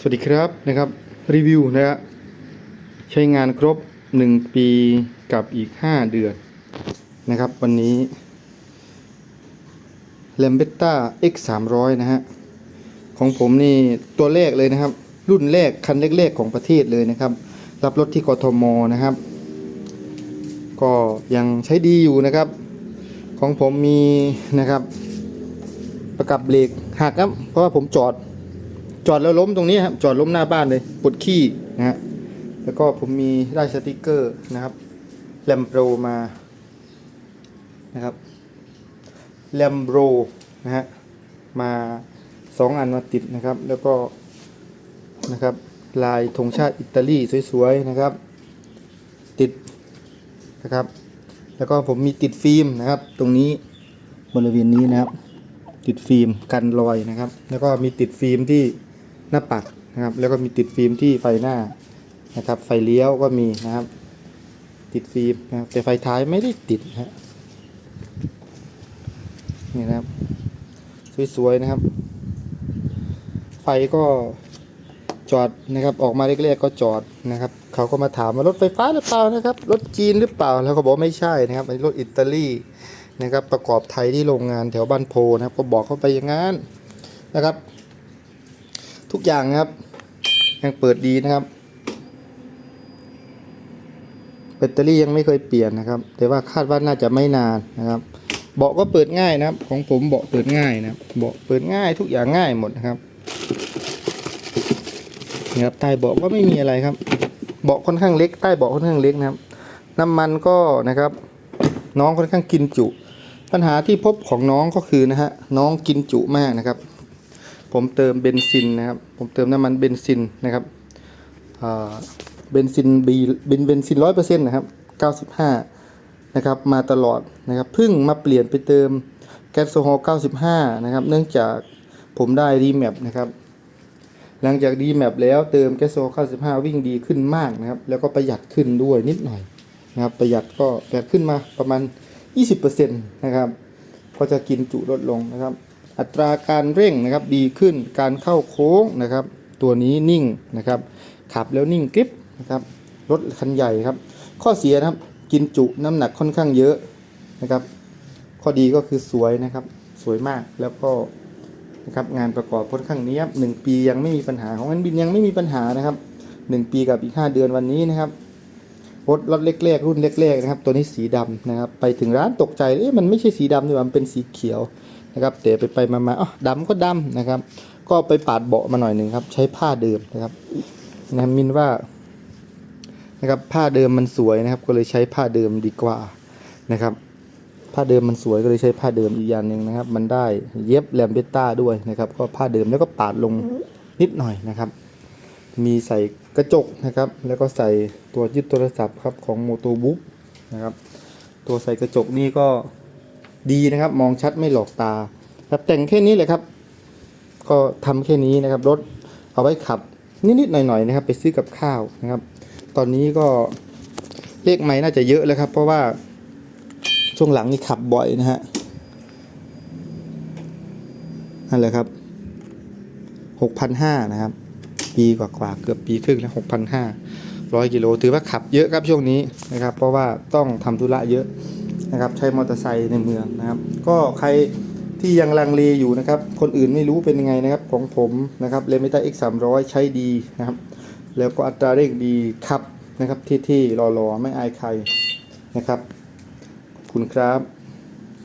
สวัสดีครับนะครับรีวิวนะฮะใช้งานครบ 1 ปีกับอีก 5 เดือนนะครับ วันนี้ l a m b e t t a X 3 0 0นะฮะของผมนี่ตัวแรกเลยนะครับ รุ่นแรกคันแรกๆของประเทศเลยนะครับ รับรถที่กทมนะครับ ก็ยังใช้ดีอยู่นะครับ ของผมมีนะครับ ประกับเบรกหักครับเพราะว่าผมจอด จอดแล้วล้มตรงนี้ครับจอดล้มหน้าบ้านเลยปวดขี้นะฮะแล้วก็ผมมีได้สติกเกอร์นะครับแลมโบรมานะครับแลมโบรนะฮะมาสองอันมาติดนะครับ แล้วก็นะครับลายธงชาติอิตาลีสวยๆนะครับ ติดนะครับ แล้วก็ผมมีติดฟิล์มนะครับ ตรงนี้บริเวณนี้นะครับ ติดฟิล์มกันรอยนะครับ แล้วก็มีติดฟิล์มที่ หน้าปัดนะครับ แล้วก็มีติดฟิล์มที่ไฟหน้านะครับ ไฟเลี้ยวก็มีนะครับ ติดฟิล์มนะครับแต่ไฟท้ายไม่ได้ติดนะฮะนี่นะครับ สวยๆนะครับ ไฟก็จอดนะครับ ออกมาแรกๆก็จอดนะครับ เขาก็มาถามว่ารถไฟฟ้าหรือเปล่านะครับ รถจีนหรือเปล่า แล้วก็บอกไม่ใช่นะครับอันนี้รถอิตาลีนะครับ ประกอบไทยที่โรงงานแถวบ้านโพนะครับ ก็บอกเขาไปอย่างนั้นนะครับ ทุกอย่างนะครับ ยังเปิดดีนะครับ แบตเตอรี่ยังไม่เคยเปลี่ยนนะครับ แต่ว่าคาดว่าน่าจะไม่นานนะครับ เบาะก็เปิดง่ายนะครับ ของผมเบาะเปิดง่ายนะเบาะเปิดง่ายทุกอย่างง่ายหมดนะครับนี่ครับใต้เบาะก็ไม่มีอะไรครับ เบาะค่อนข้างเล็ก ใต้เบาะค่อนข้างเล็กนะครับ น้ำมันก็นะครับ น้องค่อนข้างกินจุ ปัญหาที่พบของน้องก็คือนะฮะน้องกินจุมากนะครับ ผมเติมเบนซินนะครับ ผมเติมน้ำมันเบนซินนะครับเบนซินบีเบนเบนซินร้อยเปอร์เซ็นต์นะครับเก้าสิบห้านะครับมาตลอดนะครับเพิ่งมาเปลี่ยนไปเติมแก๊สโซฮอล์95 นะครับ เนื่องจากผมได้รีแมปนะครับ หลังจากดีแมปแล้วเติมแก๊สโซฮอล์95 วิ่งดีขึ้นมากนะครับ แล้วก็ประหยัดขึ้นด้วยนิดหน่อยนะครับ ประหยัดก็ประหยัดขึ้นมาประมาณ 20%นะครับ ก็จะกินจุลดลงนะครับ อัตราการเร่งนะครับดีขึ้นการเข้าโค้งนะครับ ตัวนี้นิ่งนะครับ ขับแล้วนิ่งกริบนะครับรถคันใหญ่ครับ ข้อเสียนะครับกินจุน้ำหนักค่อนข้างเยอะนะครับ ข้อดีก็คือสวยนะครับ สวยมากแล้วก็นะครับงานประกอบค่อนข้างเนี้ยบหนึ่งปียังไม่มีปัญหาของอันบินยังไม่มีปัญหานะครับหนึ่งปีกับอีกห้าเดือนวันนี้นะครับรถรถเล็กๆรุ่นเล็กๆนะครับ ตัวนี้สีดำนะครับ ไปถึงร้านตกใจเอ๊ะมันไม่ใช่สีดำนี่หว่ามันเป็นสีเขียว นะครับแต่ไปไปมาๆอ๋อดำก็ดำนะครับ ก็ไปปาดเบาะมาหน่อยหนึ่งครับ ใช้ผ้าเดิมนะครับนะมินว่านะครับผ้าเดิมมันสวยนะครับ ก็เลยใช้ผ้าเดิมดีกว่านะครับ ผ้าเดิมมันสวยก็เลยใช้ผ้าเดิมอีกอย่างหนึ่งนะครับ มันได้เย็บแลมเบต้าด้วยนะครับ ก็ผ้าเดิมแล้วก็ปาดลงนิดหน่อยนะครับ มีใส่กระจกนะครับ แล้วก็ใส่ตัวยึดโทรศัพท์ครับของโมโตบุ๊กนะครับ ตัวใส่กระจกนี่ก็ ดีนะครับ มองชัดไม่หลอกตาครับแต่งแค่นี้เลยครับ ก็ทำแค่นี้นะครับ รถเอาไว้ขับ นิดๆหน่อยๆนะครับ ไปซื้อกับข้าวนะครับ ตอนนี้ก็เลขไม่น่าจะเยอะแล้วครับ เพราะว่าช่วงหลังนี่ขับบ่อยนะฮะนั่นแหละครับหกพันห้านะครับ ปีกว่าๆเกือบปีครึ่งแล้วหกพันห้าร้อยกิโลถือว่าขับเยอะครับช่วงนี้นะครับ เพราะว่าต้องทำธุระเยอะ นะครับใช้มอเตอร์ไซค์ในเมืองนะครับ ก็ใครที่ยังลังเลอยู่นะครับ คนอื่นไม่รู้เป็นยังไงนะครับของผมนะครับเลมิต้า X 3 0 0ใช้ดีนะครับ แล้วก็อัตราเร่งดีขับนะครับที่ที่รอรอไม่อายใครนะครับ ขอบคุณครับ